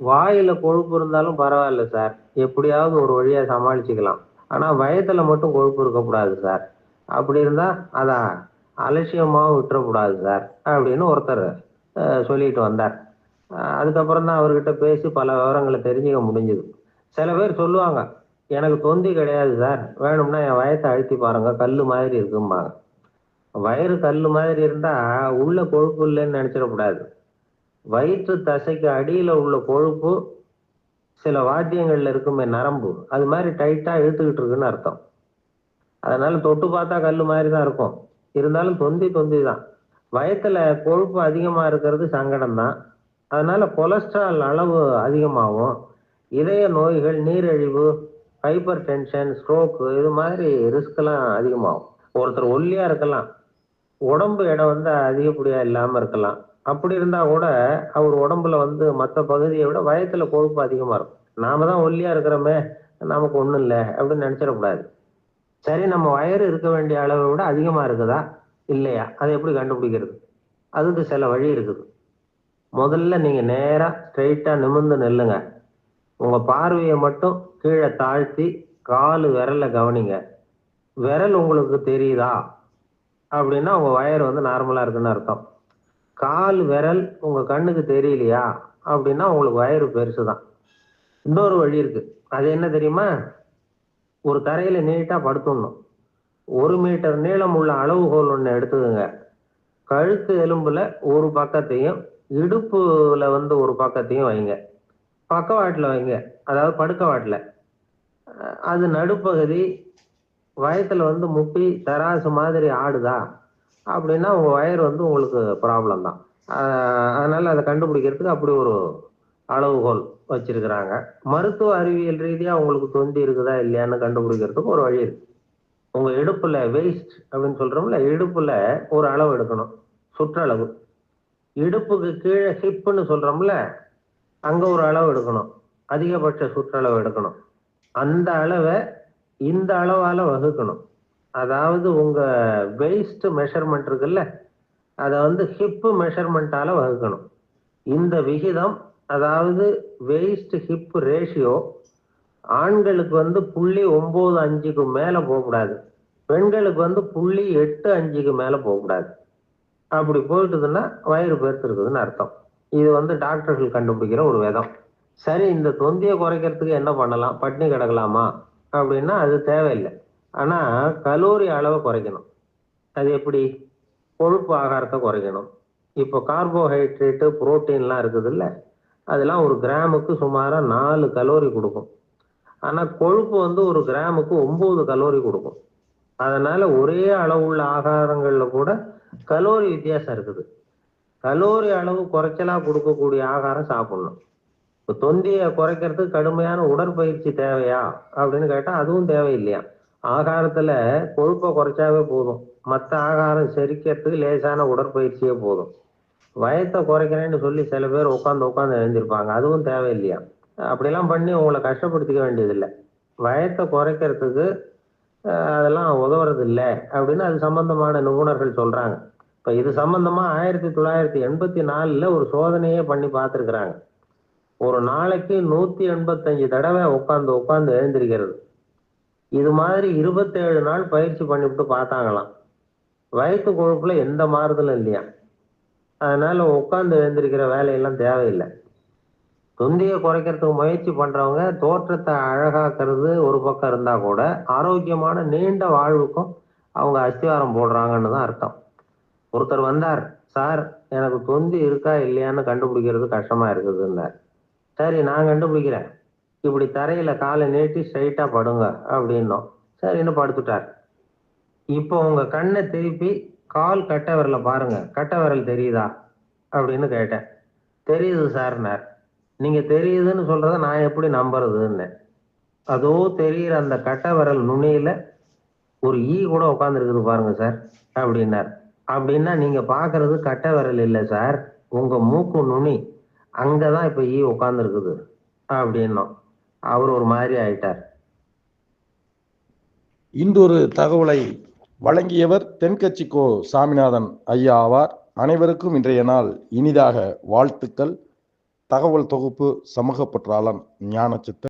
வாயில கொழுப்பு இருந்தாலும் பரவாயில்ல சார் எப்படியாவது ஒரு வழியா சமாளிச்சுக்கலாம். ஆனா வயத்துல மட்டும் கொழுப்பு இருக்கக்கூடாது சார் அப்படி இருந்தா அதான் அலட்சியமாவும் விட்டுறக்கூடாது சார் அப்படின்னு ஒருத்தர் சொல்லிட்டு வந்தார். அதுக்கப்புறம் தான் அவர்கிட்ட பேசி பல விவரங்களை தெரிஞ்சுக்க முடிஞ்சுது. சில பேர் சொல்லுவாங்க எனக்கு தொந்தி கிடையாது சார் வேணும்னா என் வயத்தை அழுத்தி பாருங்க. கல் மாதிரி இருக்கும்பாங்க. வயிறு கல் மாதிரி இருந்தா உள்ள கொழுப்பு இல்லைன்னு நினைச்சிடக்கூடாது. வயிற்று தசைக்கு அடியில உள்ள கொழுப்பு சில வாத்தியங்கள்ல இருக்குமே நரம்பு. அது மாதிரி டைட்டா இழுத்துக்கிட்டு இருக்குன்னு அர்த்தம். அதனால தொட்டு பார்த்தா கல் மாதிரி தான் இருக்கும். இருந்தாலும் தொந்தி தொந்தி தான் வயத்துல கொழுப்பு அதிகமா இருக்கிறது சங்கடம் தான் அதனால கொலஸ்ட்ரால் அளவு அதிகமாகும். இதய நோய்கள் நீரிழிவு ஹைப்பர் டென்ஷன் ஸ்ட்ரோக்கு இது மாதிரி ரிஸ்க்லாம் அதிகமாகும். ஒருத்தர் ஒல்லியா இருக்கலாம். உடம்பு இடம் வந்து அதிகப்படியா இல்லாம இருக்கலாம். அப்படி இருந்தா கூட அவர் உடம்புல வந்து மற்ற பகுதியை விட வயத்துல கொழுப்பு அதிகமா இருக்கும். நாம தான் ஒல்லியா இருக்கிறோமே நமக்கு ஒண்ணும் இல்லை அப்படின்னு நினைச்சிடக்கூடாது. சரி நம்ம வயறு இருக்க வேண்டிய அளவை விட அதிகமா இருக்குதா? இல்லையா? அதை எப்படி கண்டுபிடிக்கிறது? அதுக்கு சில வழி இருக்குது. முதல்ல நீங்க நேரா ஸ்ட்ரைட்டா நிமிர்ந்து நில்லுங்க. உங்க பார்வையை மட்டும் கீழே தாழ்த்தி காலு விரல கவனிங்க. விரல் உங்களுக்கு தெரியுதா? அப்படின்னா உங்க வயறு வந்து நார்மலா இருக்குன்னு அர்த்தம். கால் விரல் உங்க கண்ணுக்கு தெரியலையா? அப்படின்னா உங்களுக்கு வயிறு பெருசுதான். இன்னொரு வழி இருக்கு. அது என்ன தெரியுமா? ஒரு தரையில நீட்டா படுத்துடணும். ஒரு மீட்டர் நீளம் உள்ள அளவுகோல் ஒன்று எடுத்துக்கோங்க. கழுத்து எலும்புல ஒரு பக்கத்தையும் இடுப்புல வந்து ஒரு பக்கத்தையும் வைங்க. பக்கவாட்டில் வைங்க. அதாவது படுக்கவாட்டில் அது நடுப்பகுதி வயத்துல வந்து முப்பி தராசு மாதிரி ஆடுதா? அப்படின்னா உங்கள் வயர் வந்து உங்களுக்கு ப்ராப்ளம் தான். அதனால் அதை கண்டுபிடிக்கிறதுக்கு அப்படி ஒரு அளவுகோல் வச்சிருக்கிறாங்க. மருத்துவ அறிவியல் ரீதியாக உங்களுக்கு தொந்தி இருக்குதா இல்லையான்னு கண்டுபிடிக்கிறதுக்கு ஒரு வழி இருக்கு. உங்கள் இடுப்பில் வெயிஸ்ட் அப்படின்னு சொல்கிறோம்ல இடுப்பில் ஒரு அளவு எடுக்கணும். சுற்றளவு. இடுப்புக்கு கீழே ஹிப்புன்னு சொல்கிறோம்ல அங்கே ஒரு அளவு எடுக்கணும். அதிகபட்ச சுற்றளவு எடுக்கணும். அந்த அளவை இந்த அளவால் வகுக்கணும். அதாவது உங்க வெயிஸ்ட் மெஷர்மெண்ட் இருக்குல்ல அதை வந்து ஹிப்பு மெஷர்மெண்ட்டால வகுக்கணும். இந்த விகிதம் அதாவது வெயிஸ்ட் ஹிப் ரேஷியோ ஆண்களுக்கு வந்து புள்ளி ஒன்பது அஞ்சுக்கு மேல போகக்கூடாது. பெண்களுக்கு வந்து புள்ளி எட்டு அஞ்சுக்கு மேல போகக்கூடாது. அப்படி போயிட்டுதுன்னா வயிறு பெருத்துருக்குதுன்னு அர்த்தம். இது வந்து டாக்டர்கள் கண்டுபிடிக்கிற ஒரு விதம். சரி இந்த தொந்தியை குறைக்கிறதுக்கு என்ன பண்ணலாம்? பட்னி கிடக்கலாமா? அப்படின்னா அது தேவையில்லை. ஆனா கலோரி அளவை குறைக்கணும். அது எப்படி? கொழுப்பு ஆகாரத்தை குறைக்கணும். இப்போ கார்போஹைட்ரேட்டு புரோட்டீன்லாம் இருக்குது இல்லை அதெல்லாம் ஒரு கிராமுக்கு சுமாராக நாலு கலோரி கொடுக்கும். ஆனால் கொழுப்பு வந்து ஒரு கிராமுக்கு ஒம்பது கலோரி கொடுக்கும். அதனால ஒரே அளவுள்ள ஆகாரங்களில் கூட கலோரி வித்தியாசம் இருக்குது. கலோரி அளவு குறைச்சலாக கொடுக்கக்கூடிய ஆகாரம் சாப்பிடணும். இப்போ தொந்தியை குறைக்கிறதுக்கு கடுமையான உடற்பயிற்சி தேவையா அப்படின்னு கேட்டால் அதுவும் தேவையில்லையா? ஆகாரத்துல கொழுப்பை குறைச்சாவே போதும். மற்ற ஆகாரம் செரிக்கிறதுக்கு லேசான உடற்பயிற்சியே போதும். வயத்தை குறைக்கிறேன்னு சொல்லி சில பேர் உட்காந்து உட்காந்து எழுந்திருப்பாங்க. அதுவும் தேவையில்லையா? அப்படிலாம் பண்ணி உங்களை கஷ்டப்படுத்திக்க வேண்டியதில்லை. வயத்தை குறைக்கிறதுக்கு அதெல்லாம் உதவுறது இல்லை அப்படின்னு அது சம்பந்தமான நிபுணர்கள் சொல்றாங்க. இப்ப இது சம்பந்தமா ஆயிரத்தி தொள்ளாயிரத்தி எண்பத்தி நாலுல ஒரு சோதனையே பண்ணி பார்த்துருக்குறாங்க. ஒரு நாளைக்கு நூத்தி எண்பத்தஞ்சு தடவை உட்காந்து உட்காந்து எழுந்திருக்கிறது. இது மாதிரி இருபத்தேழு நாள் பயிற்சி பண்ணிவிட்டு பார்த்தாங்களாம். வயிற்று கொழுப்புல எந்த மாறுதலும் இல்லையா? அதனால உட்காந்து எழுந்திருக்கிற வேலையெல்லாம் தேவையில்லை. தொந்தியை குறைக்கிறதுக்கு முயற்சி பண்றவங்க தோற்றத்தை அழகாக்குறது ஒரு பக்கம் இருந்தா கூட ஆரோக்கியமான நீண்ட வாழ்வுக்கும் அவங்க அஸ்திவாரம் போடுறாங்கன்னு தான் அர்த்தம். ஒருத்தர் வந்தார் சார் எனக்கு தொந்தி இருக்கா இல்லையான்னு கண்டுபிடிக்கிறது கஷ்டமா இருக்குதுன்னார். சரி நான் கண்டுபிடிக்கிறேன். இப்படி தரையில காலை நீட்டி ஸ்ட்ரைட்டா படுங்க அப்படின்னோம். சரின்னு படுத்துட்டார்? இப்போ உங்க கண்ணை திருப்பி கால் கட்டை விரல பாருங்க. கட்டை விரல் தெரியுதா? அப்படின்னு கேட்டேன். தெரியுது சார்னார். நீங்க தெரியுதுன்னு சொல்றத நான் எப்படி நம்புறதுன்னு. அதோ தெரியுற அந்த கட்டை விரல் நுனியில ஒரு ஈ கூட உட்காந்துருக்குது பாருங்க சார் அப்படின்னார். அப்படின்னா நீங்க பாக்குறது கட்டை விரல் இல்லை சார். உங்க மூக்கு நுனி அங்கதான் இப்ப ஈ உட்காந்துருக்குது அப்படின்னோம். அவர் ஒரு மாதிரி ஆயிட்டார். இன்றொரு தகவலை வழங்கியவர் தென்கட்சிக்கோ சாமிநாதன் ஐயா ஆவார். அனைவருக்கும் இன்றைய நாள் இனிதாக வாழ்த்துக்கள். தகவல் தொகுப்பு சமூக பற்றாளன் ஞானச்சித்தன்.